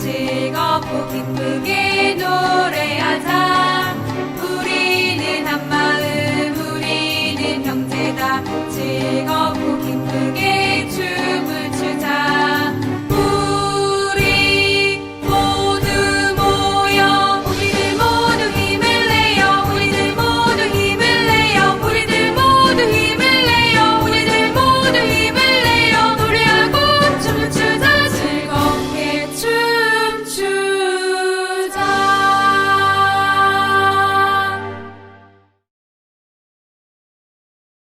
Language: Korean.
즐겁고 기쁘게